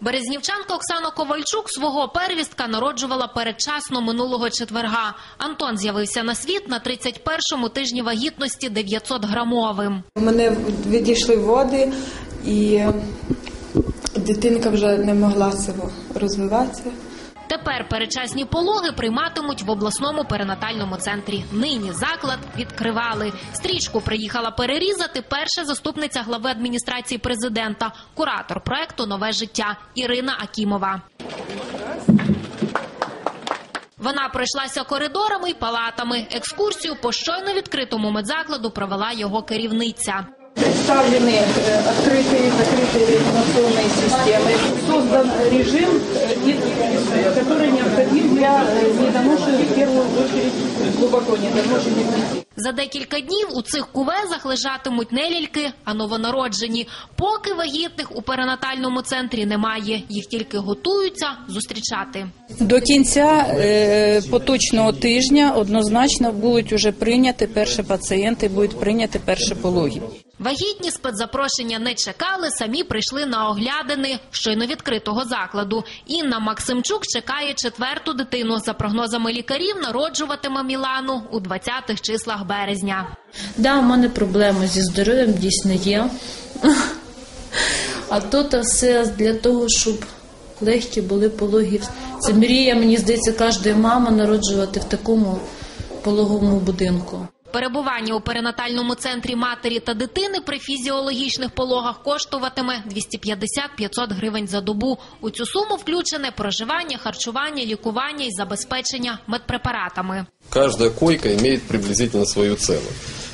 Березнівчанка Оксана Ковальчук свого первістка народжувала передчасно минулого четверга. Антон з'явився на світ на 31-му тижні вагітності 900-грамовим. Мене відійшли води, і дитинка вже не могла себе розвиватися. Тепер передчасні пологи прийматимуть в обласному перинатальному центрі. Нині заклад відкривали. Стрічку приїхала перерізати перша заступниця глави адміністрації президента, куратор проекту Нове життя Ірина Акімова. Вона пройшлася коридорами й палатами. Екскурсію по щойно відкритому медзакладу провела його керівниця. Представлены э, открытые и закрытые реанимационные системы. Создан режим, э, и- недоношенных, в первую очередь, глубоко недоношенных детей. За декілька днів у цих кувезах лежатимуть не ляльки, а новонароджені. Поки вагітних у перинатальному центрі немає. Їх тільки готуються зустрічати. До кінця е, поточного тижня однозначно будуть уже прийняті перші пацієнти, будуть прийняті перші пологи. Вагітні спецзапрошення не чекали, самі прийшли на оглядини щойно відкритого закладу. Інна Максимчук чекає четверту дитину. За прогнозами лікарів, народжуватиме Мілану у 20-х числах березня. Да, у мене проблеми зі здоров'ям дійсно є. А тут все для того, щоб легкі були пологи. Це мрія, мені здається, кожної мами народжувати в такому пологовому будинку. Перебування у перинатальному центрі матері та дитини при фізіологічних пологах коштуватиме 250-500 гривень за добу. У цю суму включене проживання, харчування, лікування і забезпечення медпрепаратами. Кожна койка має приблизно свою цену.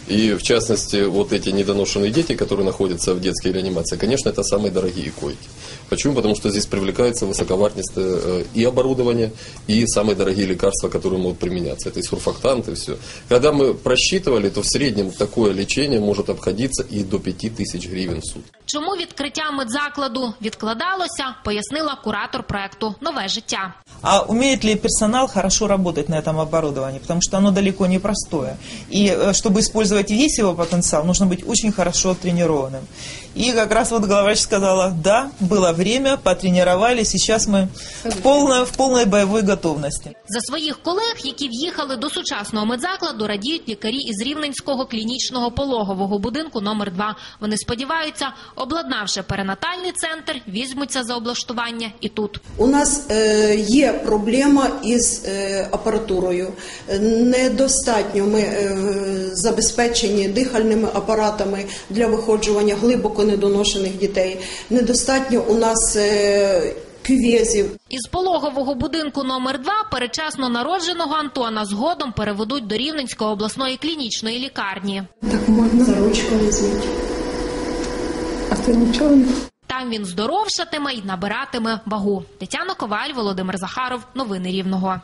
И в частности, вот эти недоношенные дети, которые находятся в детской реанимации, конечно, это самые дорогие койки. Почему? Потому что здесь привлекается высоковартнистое э, и оборудование, и самые дорогие лекарства, которые могут применяться. Это и сурфактанты, все. Когда мы просчитывали, то в среднем такое лечение может обходиться и до 5000 гривен в сутки. Чому відкриття медзакладу відкладалося, пояснила куратор проекту Нове життя. А умеет ли персонал хорошо работать на этом оборудовании? Потому что оно далеко не простое. И э, чтобы использовать весь его потенциал, нужно быть очень хорошо тренированным. И как раз вот главврач сказала, да, было время, потренировали, сейчас мы в полной, в полной боевой готовности. За своїх колег, які в'їхали до сучасного медзакладу, радіють лікарі із Рівненського клінічного пологового будинку номер 2 Вони сподіваються, обладнавши перинатальний центр, візьмуться за облаштування і тут. У нас е, є проблема із е, апаратурою. Е, Недостатньо ми е, забезпечені дихальними апаратами для виходжування глибоко недоношених дітей. Недостатньо у нас е, кювезів. Із пологового будинку номер 2 передчасно народженого Антона згодом переведуть до Рівненської обласної клінічної лікарні. Так можна за ручку візьміть. А це нічого не. Там він здоровшатиме і набиратиме вагу. Тетяна Коваль, Володимир Захаров. Новини Рівного.